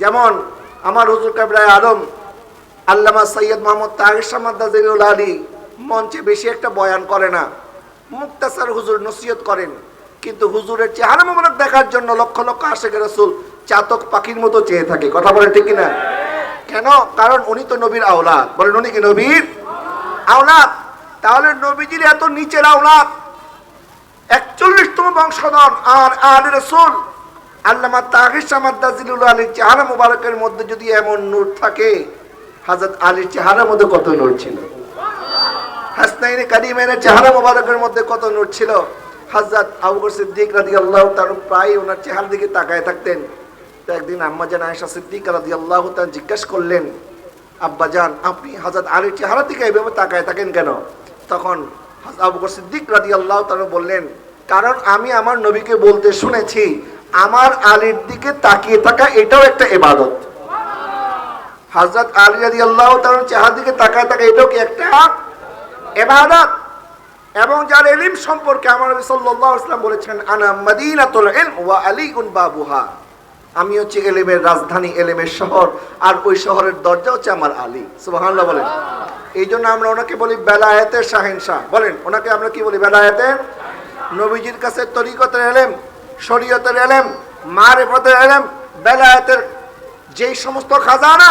যেমন আমার হুজুর কাবরায় আলম, আল্লামা সৈয়দ মোহাম্মদ তাহির সামাদ্দাজিরুল আলী মঞ্চে বেশি একটা বয়ান করে না। মুক্তাসার হুজুর নসিহত করেন, কিন্তু হুজুরের চেহারা মোবারক দেখার জন্য লক্ষ লক্ষ আশেখ রসুল চাতক পাখির মতো চেয়ে থাকে। কথা বলে ঠিক না কেন? কারণ উনি তো নবীর আওলাদ। বলেন উনি কি নবীর? আওলাদ। তাহলে নবীজির এত নিচের আওলাদ। একচল্লিশতম বংশধর আর আর রসুল। আল্লামা তাহির সামাদ্দাজিলুল আলীর চেহারা মুবারকের মধ্যে যদি এমন নূর থাকে, হাজরত আলীর চেহারার মধ্যে কত নূর ছিল? হাসনাইনে কারিমের চেহারা মুবারকের মধ্যে কত নূর ছিল? হাজরত আবু বকর সিদ্দিক রাদিয়াল্লাহু তাআলা প্রায় ওনার চেহারার দিকে তাকায় থাকতেন। তো একদিন আম্মা জান আয়েশা সিদ্দিক রাদিয়াল্লাহু তাআলা জিজ্ঞাসা করলেন, আব্বা জান, আপনি হযরত আলীর চেহারা দিকে এভাবে তাকায় থাকেন কেন? তখন হযরত আবু বকর সিদ্দিক রাদিয়াল্লাহু তাআলা বললেন, কারণ আমি আমার নবীকে বলতে শুনেছি আমার আলীর দিকে তাকিয়ে থাকা, এটাও একটা ইবাদত। হযরত আলী রাদিয়াল্লাহু তাআলার চেহারার দিকে তাকায় থাকা, এটাও কি একটা ইবাদত? এবং যার এলিম সম্পর্কে আমার নবী সাল্লাল্লাহু আলাইহি ওয়াসাল্লাম বলেছেন, আনা মাদিনাতুল ইলম ওয়া আলীউন বাবুহা। আমি হচ্ছে এলেমের রাজধানী এলেমের শহর, আর ওই শহরের দরজা হচ্ছে আমার আলী। সুবহানাল্লাহ বলেন। এই জন্য আমরা ওনাকে বলি বেলায়েতের শাহেনশাহ। বলেন, ওনাকে আমরা কি বলি বেলায়েতের? নবীজির কাছে তরিকতের এলেম শরীয়তের এলেম, মারেফতের এলেম, বেলায়েতের যেই সমস্ত খাজানা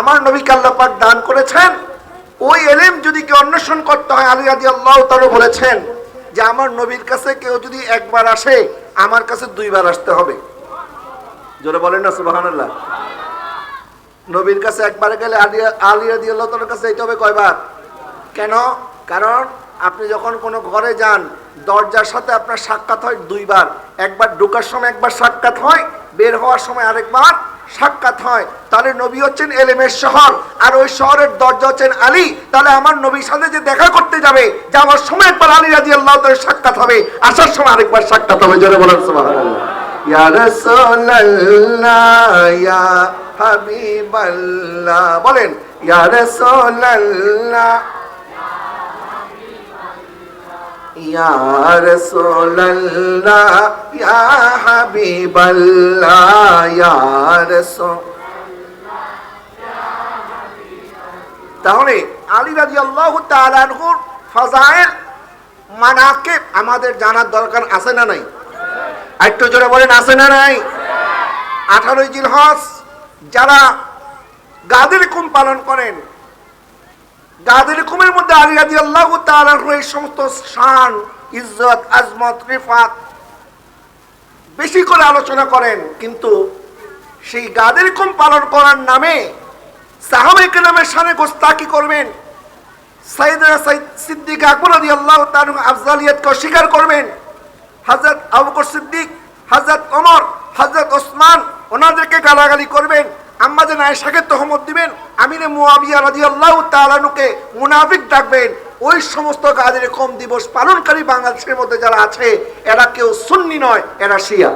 আমার নবীকে আল্লাহ পাক দান করেছেন, ওই এলেম যদি কেউ অন্বেষণ করতে হয়, আলী রাজি আল্লাহ তারও বলেছেন যে আমার নবীর কাছে কেউ যদি একবার আসে, আমার কাছে দুইবার আসতে হবে। জোরে বলেন না সুবাহান্লাহ নবীর কাছে একবার গেলে আলী রাজি আল্লাহ তার কাছে যেতে হবে কয়বার? কেন? কারণ আপনি যখন কোনো ঘরে যান দরজার সাথে আপনার সাক্ষাৎ হয় দুইবার। একবার ঢোকার সময় একবার সাক্ষাৎ হয়, বের হওয়ার সময় আরেকবার সাক্ষাৎ হয়। তাহলে নবী হচ্ছেন এলেমের শহর, আর ওই শহরের দরজা হচ্ছেন আলী। তাহলে আমার নবীর সাথে যে দেখা করতে যাবে যাওয়ার সময় একবার আলী রাজি আল্লাহ সাক্ষাৎ হবে, আসার সময় আরেকবার সাক্ষাৎ হবে, জোরে বলেন সুবহানাল্লাহ। বলেন রাসূলুল্লাহ, ইয়া তাহলে আলী আনহুর ফাজাইল, মানাকিব আমাদের জানার দরকার আছে না নাই? একটু জোরে বলেন, আছে না নাই? আঠারোই জিলহজ, যারা গাদের কুম পালন করেন গাদের কুমের মধ্যে আলী রাজি আল্লাহ এই সমস্ত শান, ইজ্জত, আজমত, রিফাত বেশি করে আলোচনা করেন। কিন্তু সেই গাদের কুম পালন করার নামে সাহাবাইক নামের সানে গোস্তাকি করবেন। সাইদ সিদ্দিক আকবর আলী আল্লাহ তার আফজালিয়াতকে অস্বীকার করবেন। হজরত আবুকর সিদ্দিক, হজরত ওমর, হজরত ওসমান, ওনাদেরকে গালাগালি করবেন। আম্মাদের আয়েশাকে তহমত দিবেন আমিনে মুয়াবিয়া রাদিয়াল্লাহু তাআলানুকে মুনাফিক ডাকবেন। ওই সমস্ত কাজের কম দিবস পালনকারী বাংলাদেশের মধ্যে যারা আছে, এরা কেউ সুন্নি নয়, এরা শিয়া।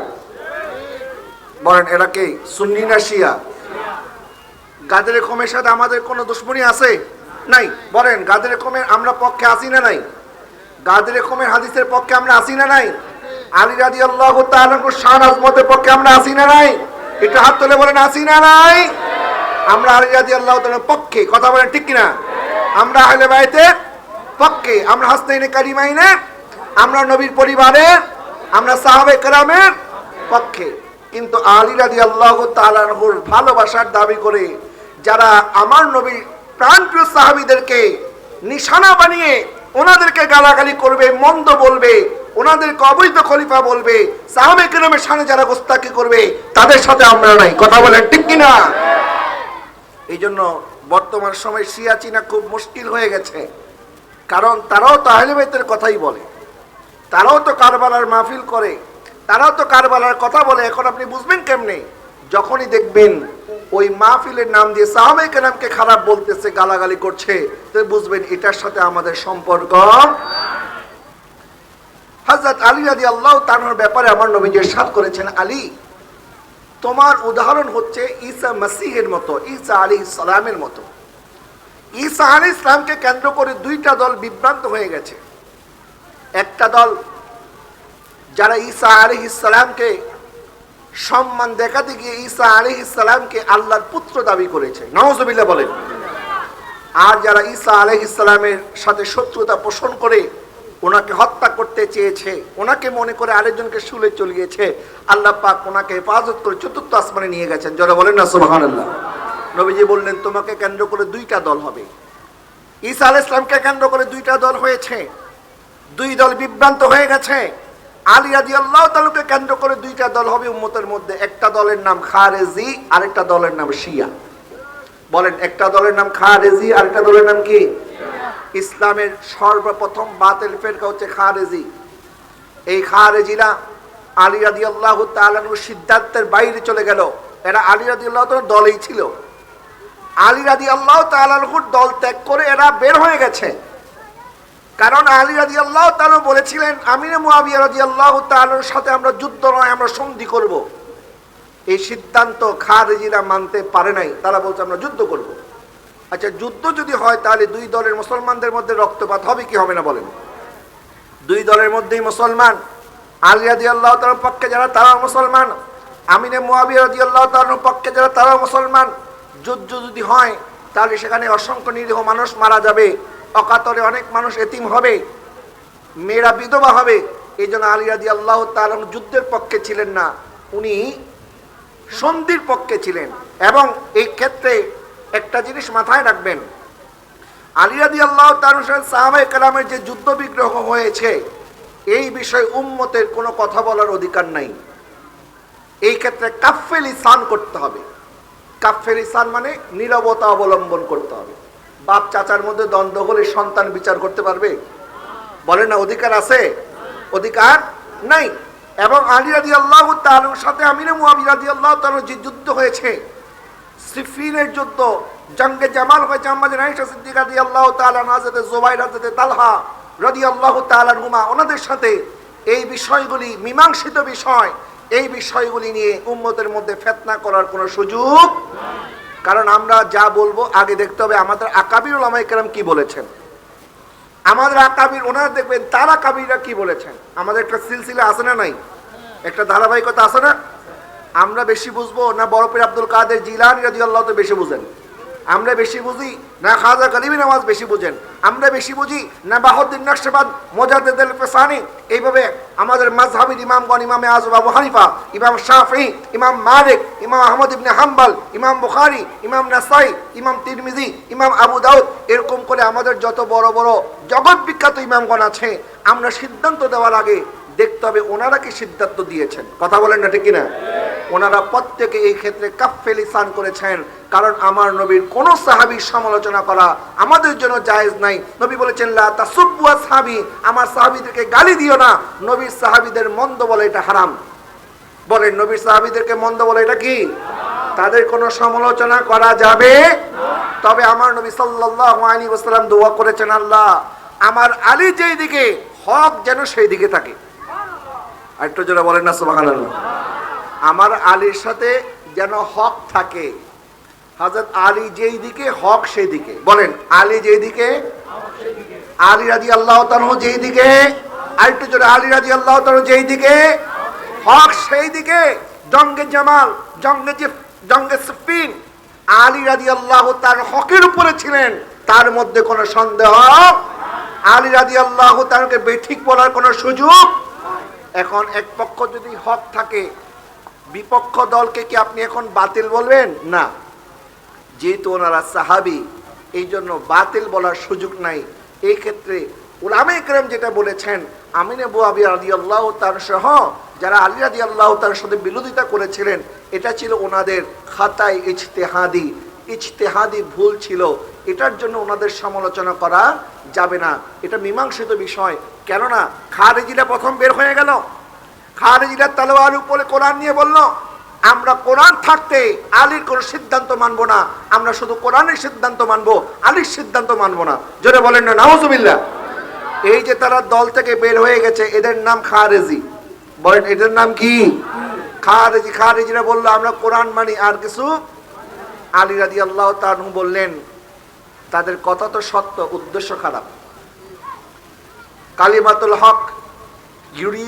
বলেন, এরা কে? সুন্নি না শিয়া? গাদের কমের সাথে আমাদের কোনো দুশ্মনী আছে? নাই। বলেন, গাদের কমের আমরা পক্ষে আসি না নাই? গাদের কমের হাদিসের পক্ষে আমরা আসি না নাই? আলী রাজি আল্লাহ শান আজমতের পক্ষে আমরা আসি না নাই? এটা হাত তুলে বলেন আসি না নাই আমরা আলী রাজি আল্লাহ পক্ষে। কথা বলেন ঠিক কিনা? আমরা আহলে বাইতের পক্ষে, আমরা হাসনাইনে কারিমাইনের আমরা নবীর পরিবারে, আমরা সাহাবে কেরামের পক্ষে। কিন্তু আলী রাজি আল্লাহ তালাহুর ভালোবাসার দাবি করে যারা আমার নবী প্রাণপ্রিয় সাহাবিদেরকে নিশানা বানিয়ে ওনাদেরকে গালাগালি করবে, মন্দ বলবে ওনাদেরকে অবৈধ খলিফা বলবে, সাহাবে কেরামের সামনে যারা গোস্তাকি করবে, তাদের সাথে আমরা নাই। কথা বলেন ঠিক কিনা? এই জন্য বর্তমান সময় শিয়া চিনা খুব মুশকিল হয়ে গেছে। কারণ তারাও তো আহলেবেতের কথাই বলে। তারাও তো কারবালার মাহফিল করে। তারাও তো কারবালার কথা বলে। এখন আপনি বুঝবেন কেমনে? যখনই দেখবেন ওই মাহফিলের নাম দিয়ে সাহাবে কেরামকে খারাপ বলতেছে, গালাগালি করছে, তো বুঝবেন এটার সাথে আমাদের সম্পর্ক হজরত আলী রাজি আল্লাহ তানোর ব্যাপারে আমার নবীজি সাত করেছেন, আলী, তোমার উদাহরণ হচ্ছে ঈসা মাসিহের মতো, ঈসা আলী সালামের মতো। ঈসা আলী ইসলামকে কেন্দ্র করে দুইটা দল বিভ্রান্ত হয়ে গেছে। একটা দল যারা ঈসা আলী ইসলামকে সম্মান দেখাতে গিয়ে ঈসা আলী ইসলামকে আল্লাহর পুত্র দাবি করেছে। নওয়াজবিল্লা বলেন। আর যারা ঈসা আলহ ইসলামের সাথে শত্রুতা পোষণ করে ওনাকে হত্যা করতে চেয়েছে, ওনাকে মনে করে আরেকজনকে শুলে চলিয়েছে। আল্লাহ পাক ওনাকে হেফাজত করে চতুর্থ আসমানে নিয়ে গেছেন। যারা বলেন না সুবাহান আল্লাহ নবীজি বললেন, তোমাকে কেন্দ্র করে দুইটা দল হবে। ঈসা আল ইসলামকে কেন্দ্র করে দুইটা দল হয়েছে। দুই দল বিভ্রান্ত হয়ে গেছে। আলী রাজি আল্লাহ তালুকে কেন্দ্র করে দুইটা দল হবে উম্মতের মধ্যে। একটা দলের নাম খারেজি, আরেকটা দলের নাম শিয়া। বলেন, একটা দলের নাম খারেজি, আরেকটা দলের নাম কি? ইসলামের সর্বপ্রথম বাতিল ফেরকা হচ্ছে খারেজি। এই খারেজিরা আলী রাজি আল্লাহ তালানুর সিদ্ধান্তের বাইরে চলে গেল। এরা আলী রাজি আল্লাহ দলেই ছিল। আলী রাজি আল্লাহ তালাহুর দল ত্যাগ করে এরা বের হয়ে গেছে। কারণ আলী রাজি আল্লাহ তালু বলেছিলেন আমিনে মুয়াবিয়া রাজি আল্লাহ তালুর সাথে আমরা যুদ্ধ নয়, আমরা সন্ধি করব। এই সিদ্ধান্ত খারেজিরা মানতে পারে নাই। তারা বলছে, আমরা যুদ্ধ করব। আচ্ছা যুদ্ধ যদি হয়, তাহলে দুই দলের মুসলমানদের মধ্যে রক্তপাত হবে কি হবে না বলেন? দুই দলের মধ্যেই মুসলমান। আলী রাজি আল্লাহ তালুর পক্ষে যারা তারা মুসলমান। আমিনে মুয়াবিয়া রাজি আল্লাহ তালুর পক্ষে যারা তারা মুসলমান। যুদ্ধ যদি হয়, তাহলে সেখানে অসংখ্য নিরীহ মানুষ মারা যাবে। অকাতরে অনেক মানুষ এতিম হবে। মেয়েরা বিধবা হবে। এই জন্য আলী রাজি আল্লাহ তালন যুদ্ধের পক্ষে ছিলেন না। উনি সন্ধির পক্ষে ছিলেন। এবং এই ক্ষেত্রে একটা জিনিস মাথায় রাখবেন। আলী রাজি আল্লাহ সাহাবাই কালামের যে যুদ্ধ বিগ্রহ হয়েছে, এই বিষয়ে উম্মতের কোনো কথা বলার অধিকার নাই। এই ক্ষেত্রে কাফেল ইসান করতে হবে। কাফের ইসান মানে নীরবতা অবলম্বন করতে হবে। বাপ চাচার মধ্যে দ্বন্দ্ব হলে সন্তান বিচার করতে পারবে? বলে না, অধিকার আছে? অধিকার নাই। এবং আলী আল্লাহ তালুর সাথে আমিনে মুআবি রাজি আল্লাহ তালুর যে যুদ্ধ হয়েছে সিফিনের যুদ্ধ, জঙ্গে জামাল হয়েছে আমাদের আয়েশা সিদ্দিকা রাজি আল্লাহ তাআলা হাজরতে জুবাইর হাজরতে তালহা রাজি আল্লাহ তাআলা হুমা ওনাদের সাথে এই বিষয়গুলি, মীমাংসিত বিষয়, এই বিষয়গুলি নিয়ে উম্মতের মধ্যে ফেতনা করার কোনো সুযোগ কারণ আমরা যা বলব, আগে দেখতে হবে আমাদের আকাবির ওলামাই কেরাম কি বলেছেন। আমাদের আকাবির, ওনারা দেখবেন তারা কাবিরা কি বলেছেন। আমাদের একটা সিলসিলা আছে না নাই? একটা ধারাবাহিকতা আছে না? আমরা বেশি বুঝব না বড় বরফের আব্দুল কাদের জিলানি রাজি আল্লাহ তো বেশি বুঝেন। আমরা বেশি বুঝি না খাজা কালিমি নামাজ বেশি বুঝেন। আমরা বেশি বুঝি না বাহুদ্দিন নকশবাদ, মোজাদ্দেদ পেসানি এইভাবে আমাদের মাজহাবির ইমামগণ, ইমামে আজম আবু হানিফা, ইমাম শাফি ইমাম মালিক, ইমাম আহমদ ইবনে হাম্বাল, ইমাম বুখারি, ইমাম নাসাই, ইমাম তিরমিজি, ইমাম আবু দাউদ, এরকম করে আমাদের যত বড় বড় জগৎ বিখ্যাত ইমামগণ আছে, আমরা সিদ্ধান্ত দেওয়ার আগে দেখতে হবে ওনারা কি সিদ্ধান্ত দিয়েছেন। কথা বলেন না ঠিক কিনা? ওনারা প্রত্যেকে এই ক্ষেত্রে কাফেল ইসান করেছেন। কারণ আমার নবীর কোন সাহাবির সমালোচনা করা আমাদের জন্য জায়েজ নাই। নবী বলেছেন, লা আসহাবি আমার সাহাবীদেরকে গালি দিও না। নবীর সাহাবীদের মন্দ বলে এটা হারাম। বলেন, নবীর সাহাবীদেরকে মন্দ বলে এটা কি? তাদের কোনো সমালোচনা করা যাবে? তবে আমার নবী সাল্লাল্লাহু আলাইহি ওয়াসাল্লাম দোয়া করেছেন, আল্লাহ, আমার আলী যেই দিকে হক যেন সেই দিকে থাকে। আর একটু জোরে বলেন না, সুবহানাল্লাহ। আমার আলীর সাথে যেন হক থাকে। হযরত আলী যেই দিকে, হক সেই দিকে। বলেন, আলী যেই দিকে, আলী রাজি আল্লাহ যেই দিকে, আর একটু জোরে, আলী রাজি আল্লাহ যেই দিকে, হক সেই দিকে। জঙ্গে জামাল, জঙ্গে জঙ্গে সফিন, আলী রাজি আল্লাহ তার হকের উপরে ছিলেন। তার মধ্যে কোনো সন্দেহ? আলী রাজি আল্লাহ তারকে বেঠিক বলার কোনো সুযোগ? এখন এক পক্ষ যদি হক থাকে বিপক্ষ দলকে কি আপনি এখন বাতিল বলবেন? না। যেহেতু ওনারা সাহাবি এই জন্য বাতিল বলার সুযোগ নাই। এই ক্ষেত্রে উলামে কেরাম যেটা বলেছেন, আমিনে বুয়াবি আলী আল্লাহ তার সহ যারা আলী আদি আল্লাহ তার সাথে বিরোধিতা করেছিলেন, এটা ছিল ওনাদের খাতায় ইজতেহাদি। ইজতেহাদি ভুল ছিল। এটার জন্য ওনাদের সমালোচনা করা যাবে না। এটা মীমাংসিত বিষয়। কেননা খারেজিরা প্রথম বের হয়ে গেল। খারেজিরা তালোয়ার উপরে কোরআন নিয়ে বলল, আমরা কোরআন থাকতে আলীর কোনো সিদ্ধান্ত মানবো না। আমরা শুধু কোরআনের সিদ্ধান্ত মানবো, আলীর সিদ্ধান্ত মানবো না। জোরে বলেন না, নাউজুবিল্লাহ। এই যে তারা দল থেকে বের হয়ে গেছে, এদের নাম খারেজি। বলেন, এদের নাম কি? খারেজি, খারেজিরা বলল, আমরা কোরআন মানি। আর কিছু? আলী রাজি আল্লাহ তানু বললেন, তাদের কথা তো সত্য, উদ্দেশ্য খারাপ। কালিমাতুল হক ইউরি